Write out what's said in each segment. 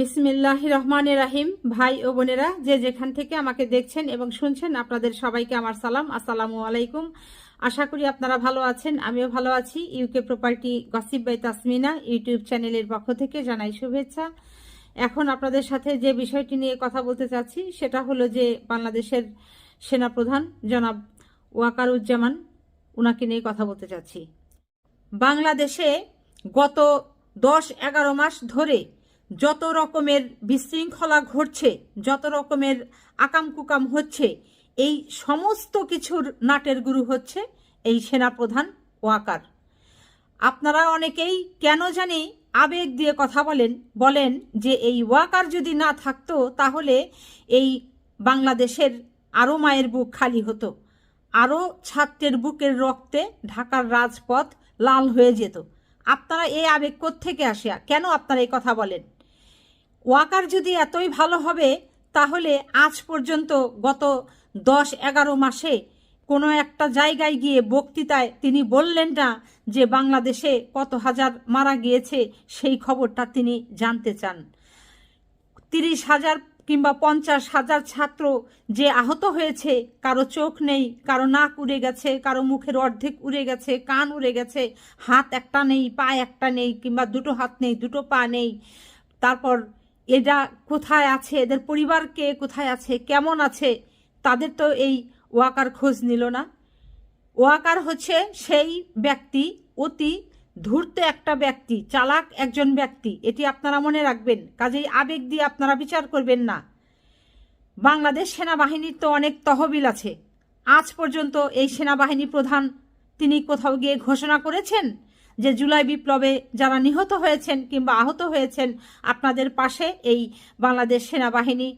বিসমিল্লাহ রহমান রাহিম ভাই ও বোনেরা, যে যেখান থেকে আমাকে দেখছেন এবং শুনছেন, আপনাদের সবাইকে আমার সালাম। আসসালামু আলাইকুম। আশা করি আপনারা ভালো আছেন, আমিও ভালো আছি। UK property gossip by Tasmina YouTube চ্যানেলের পক্ষ থেকে জানাই শুভেচ্ছা। এখন আপনাদের সাথে যে বিষয়টি নিয়ে কথা বলতে চাচ্ছি, সেটা হলো যে বাংলাদেশের সেনাপ্রধান জনাব ওয়াকারুজ্জামান ওনাকে নিয়ে কথা বলতে চাচ্ছি। বাংলাদেশে গত দশ এগারো মাস ধরে যত রকমের বিশৃঙ্খলা ঘটছে, যত রকমের আকাম কুকাম হচ্ছে, এই সমস্ত কিছুর নাটের গুরু হচ্ছে এই সেনাপ্রধান ওয়াকার। আপনারা অনেকেই কেন জানি আবেগ দিয়ে কথা বলেন বলেন যে এই ওয়াকার যদি না থাকতো, তাহলে এই বাংলাদেশের আরও মায়ের বুক খালি হতো, আরও ছাত্রের বুকের রক্তে ঢাকার রাজপথ লাল হয়ে যেত। আপনারা এই আবেগ থেকে আসে? কেন আপনারা এই কথা বলেন? ওয়াকার যদি এতই ভালো হবে, তাহলে আজ পর্যন্ত গত দশ এগারো মাসে কোনো একটা জায়গায় গিয়ে বক্তৃতায় তিনি বললেন না যে বাংলাদেশে কত হাজার মারা গিয়েছে সেই খবরটা তিনি জানতে চান। তিরিশ হাজার কিংবা পঞ্চাশ হাজার ছাত্র যে আহত হয়েছে, কারও চোখ নেই, কারও নাক উড়ে গেছে, কারও মুখের অর্ধেক উড়ে গেছে, কান উড়ে গেছে, হাত একটা নেই, পা একটা নেই, কিংবা দুটো হাত নেই, দুটো পা নেই, তারপর এরা কোথায় আছে, এদের পরিবারকে কোথায় আছে, কেমন আছে, তাদের তো এই ওয়াকার খোঁজ নিল না। ওয়াকার হচ্ছে সেই ব্যক্তি, অতি ধূর্ত একটা ব্যক্তি, চালাক একজন ব্যক্তি, এটি আপনারা মনে রাখবেন, কাজেই আবেগ দিয়ে আপনারা বিচার করবেন না। বাংলাদেশ সেনাবাহিনীর তো অনেক তহবিল আছে। আজ পর্যন্ত এই সেনাবাহিনী প্রধান তিনি কোথাও গিয়ে ঘোষণা করেছেন? যে জুলাই বিপ্লবে যারা নিহত হয়েছেন কিংবা আহত হয়েছেন, আপনাদের পাশে এই বাংলাদেশ সেনাবাহিনী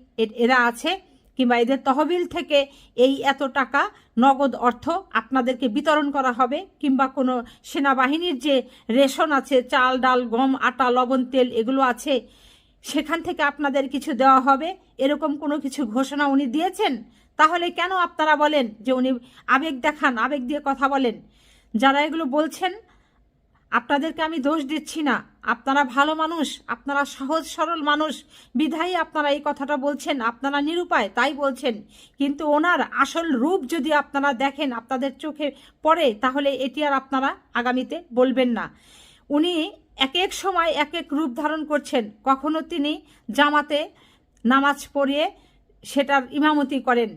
এরা আছে কিংবা এদের তহবিল থেকে এই এত টাকা নগদ অর্থ আপনাদেরকে বিতরণ করা হবে কিংবা কোনো সেনাবাহিনীর যে রেশন আছে, চাল, ডাল, গম, আটা, লবণ, তেল এগুলো আছে, সেখান থেকে আপনাদের কিছু দেওয়া হবে। এরকম কোনো কিছু ঘোষণা উনি দিয়েছেন? তাহলে কেন আপনারা বলেন যে উনি আবেগ দেখান, আবেগ দিয়ে কথা বলেন? যারা এগুলো বলছেন আপনাদেরকে আমি দোষ দিচ্ছি না। আপনারা ভালো মানুষ, আপনারা সহজ সরল মানুষ। বিধায়ী আপনারা এই কথাটা বলছেন, আপনারা নিরুপায় তাই বলছেন। কিন্তু ওনার আসল রূপ যদি আপনারা দেখেন, আপনাদের চোখে পড়ে, তাহলে এটি আর আপনারা আগামীতে বলবেন না। উনি এক এক সময় এক এক রূপ ধারণ করছেন। কখনো তিনি জামাতে নামাজ পড়িয়ে সেটার ইমামতি করেন,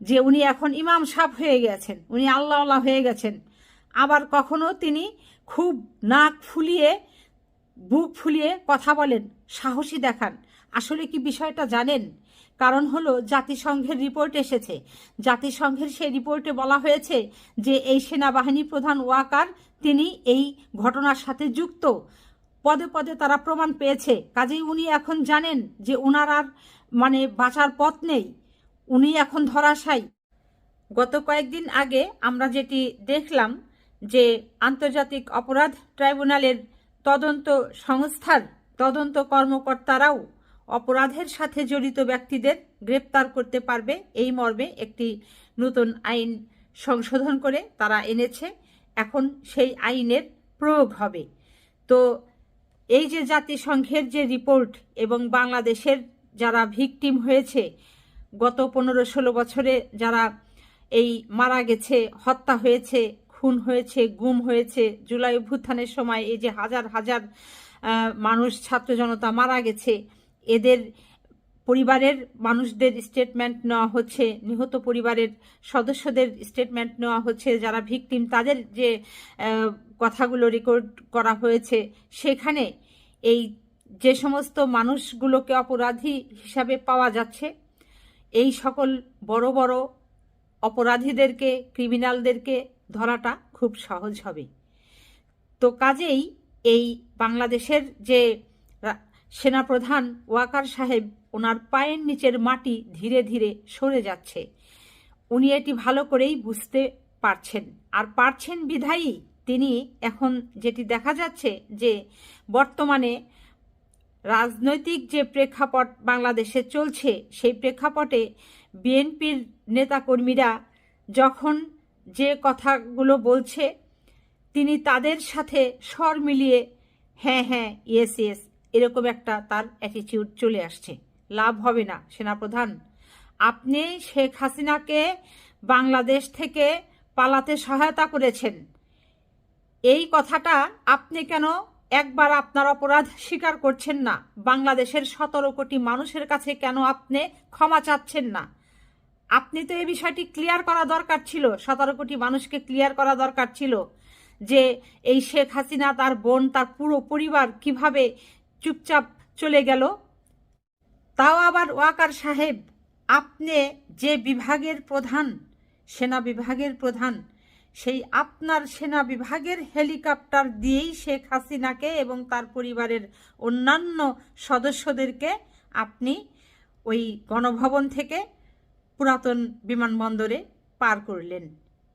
যে উনি এখন ইমাম সাহ হয়ে গেছেন, উনি আল্লাহ আল্লাহ হয়ে গেছেন। আবার কখনো তিনি খুব নাক ফুলিয়ে, বুক ফুলিয়ে কথা বলেন, সাহসী দেখান। আসলে কি বিষয়টা জানেন? কারণ হলো জাতিসংঘের রিপোর্ট এসেছে। জাতিসংঘের সেই রিপোর্টে বলা হয়েছে যে এই সেনাবাহিনী প্রধান ওয়াকার, তিনি এই ঘটনার সাথে যুক্ত। পদে পদে তারা প্রমাণ পেয়েছে। কাজেই উনি এখন জানেন যে উনার আর মানে বাঁচার পথ নেই। উনি এখন ধরাশায়ী। গত কয়েকদিন আগে আমরা যেটি দেখলাম যে আন্তর্জাতিক অপরাধ ট্রাইব্যুনালের তদন্ত সংস্থার তদন্ত কর্মকর্তারাও অপরাধের সাথে জড়িত ব্যক্তিদের গ্রেপ্তার করতে পারবে। এই মর্মে একটি নতুন আইন সংশোধন করে তারা এনেছে। এখন সেই আইনের প্রয়োগ হবে। তো এই যে জাতিসংঘের যে রিপোর্ট এবং বাংলাদেশের যারা ভিকটিম হয়েছে, গত পনেরো ষোলো বছরে যারা এই মারা গেছে, হত্যা হয়েছে খুন হয়েছে, গুম হয়েছে। জুলাই অভ্যুত্থানের সময় এই যে হাজার হাজার মানুষ, ছাত্র জনতা মারা গেছে। এদের পরিবারের মানুষদের স্টেটমেন্ট নেওয়া হচ্ছে, নিহত পরিবারের সদস্যদের স্টেটমেন্ট নেওয়া হচ্ছে, যারা ভিকটিম তাদের যে কথাগুলো রেকর্ড করা হয়েছে, সেখানে এই যে সমস্ত মানুষগুলোকে অপরাধী হিসাবে পাওয়া যাচ্ছে, এই সকল বড় বড় অপরাধীদেরকে ক্রিমিনালদেরকে ধরাটা খুব সহজ হবে। তো কাজেই এই বাংলাদেশের যে সেনাপ্রধান ওয়াকার সাহেব, ওনার পায়ের নিচের মাটি ধীরে ধীরে সরে যাচ্ছে। উনি এটি ভালো করেই বুঝতে পারছেন। আর পারছেন বিধায়ী, তিনি এখন যেটি দেখা যাচ্ছে যে বর্তমানে রাজনৈতিক যে প্রেক্ষাপট বাংলাদেশে চলছে, সেই প্রেক্ষাপটে বিএনপির নেতাকর্মীরা যখন যে কথাগুলো বলছে, তিনি তাদের সাথে স্বর মিলিয়ে হ্যাঁ হ্যাঁ ইয়েস ইয়েস এরকম একটা তার অ্যাটিটিউড চলে আসছে। লাভ হবে না, সেনাপ্রধান। আপনি শেখ হাসিনাকে বাংলাদেশ থেকে পালাতে সহায়তা করেছেন। এই কথাটা আপনি কেন একবার আপনার অপরাধ স্বীকার করছেন না? বাংলাদেশের সতেরো কোটি মানুষের কাছে কেন আপনি ক্ষমা চাচ্ছেন না? আপনি তো এই বিষয়টি ক্লিয়ার করা দরকার ছিল। সতেরো কোটি মানুষকে ক্লিয়ার করা দরকার ছিল যে এই শেখ হাসিনা তার বোন, তার পুরো পরিবার কীভাবে চুপচাপ চলে গেল। তাও আবার ওয়াকার সাহেব, আপনি যে বিভাগের প্রধান, সেনা বিভাগের প্রধান, সেই আপনার সেনা বিভাগের হেলিকপ্টার দিয়েই শেখ হাসিনাকে এবং তার পরিবারের অন্যান্য সদস্যদেরকে আপনি ওই গণভবন থেকে পুরাতন বিমানবন্দরে পার করলেন।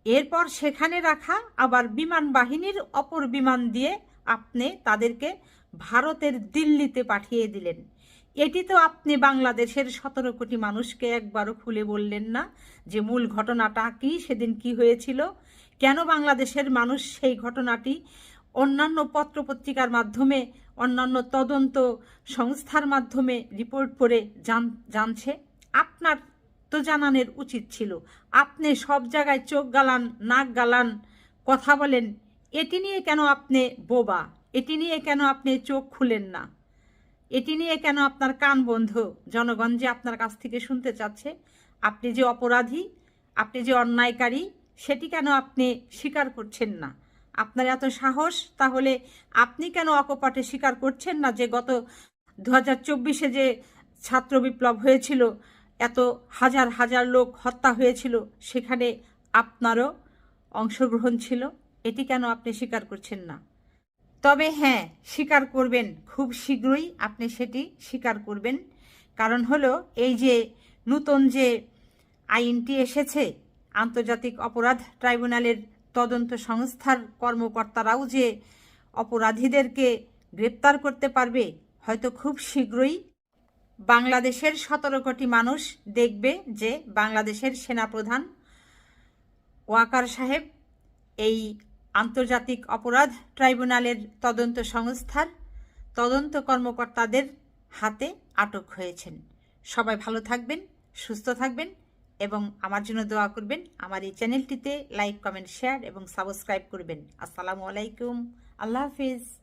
এরপর সেখানে রাখা আবার বিমান বাহিনীর অপর বিমান দিয়ে আপনি তাদেরকে ভারতের দিল্লিতে পাঠিয়ে দিলেন। এটি তো আপনি বাংলাদেশের সতেরো কোটি মানুষকে একবারও খুলে বললেন না যে মূল ঘটনাটা কি, সেদিন কি হয়েছিল। কেন বাংলাদেশের মানুষ সেই ঘটনাটি অন্যান্য পত্রপত্রিকার মাধ্যমে, অন্যান্য তদন্ত সংস্থার মাধ্যমে রিপোর্ট করে জান, জানছে? আপনার জানানোর উচিত ছিল। আপনি সব জায়গায় চোখ গালান, নাক গালান, কথা বলেন। এটি নিয়ে কেন আপনি বোবা? এটি নিয়ে কেন আপনি চোখ খুলেন না? এটি নিয়ে কেন আপনার কান বন্ধ? জনগণ যে আপনার কাছ থেকে শুনতে চাচ্ছে, আপনি যে অপরাধী, আপনি যে অন্যায়কারী, সেটি কেন আপনি স্বীকার করছেন না? আপনার এত সাহস, তাহলে আপনি কেন অকপটে স্বীকার করছেন না যে গত দু হাজার যে ছাত্র বিপ্লব হয়েছিল এত হাজার হাজার লোক হত্যা হয়েছিল, সেখানে আপনারও অংশগ্রহণ ছিল। এটি কেন আপনি স্বীকার করছেন না? তবে হ্যাঁ স্বীকার করবেন। খুব শীঘ্রই আপনি সেটি স্বীকার করবেন। কারণ হলো, এই যে নতুন যে আইনটি এসেছে, আন্তর্জাতিক অপরাধ ট্রাইব্যুনালের তদন্ত সংস্থার কর্মকর্তারাও যে অপরাধীদেরকে গ্রেপ্তার করতে পারবে, হয়তো খুব শীঘ্রই বাংলাদেশের সতেরো কোটি মানুষ দেখবে যে বাংলাদেশের সেনাপ্রধান ওয়াকার সাহেব এই আন্তর্জাতিক অপরাধ ট্রাইব্যুনালের তদন্ত সংস্থার তদন্ত কর্মকর্তাদের হাতে আটক হয়েছেন। সবাই ভালো থাকবেন, সুস্থ থাকবেন এবং আমার জন্য দোয়া করবেন। আমার এই চ্যানেলটিতে লাইক, কমেন্ট, শেয়ার এবং সাবস্ক্রাইব করবেন। আসসালামু আলাইকুম। আল্লাহ হাফিজ।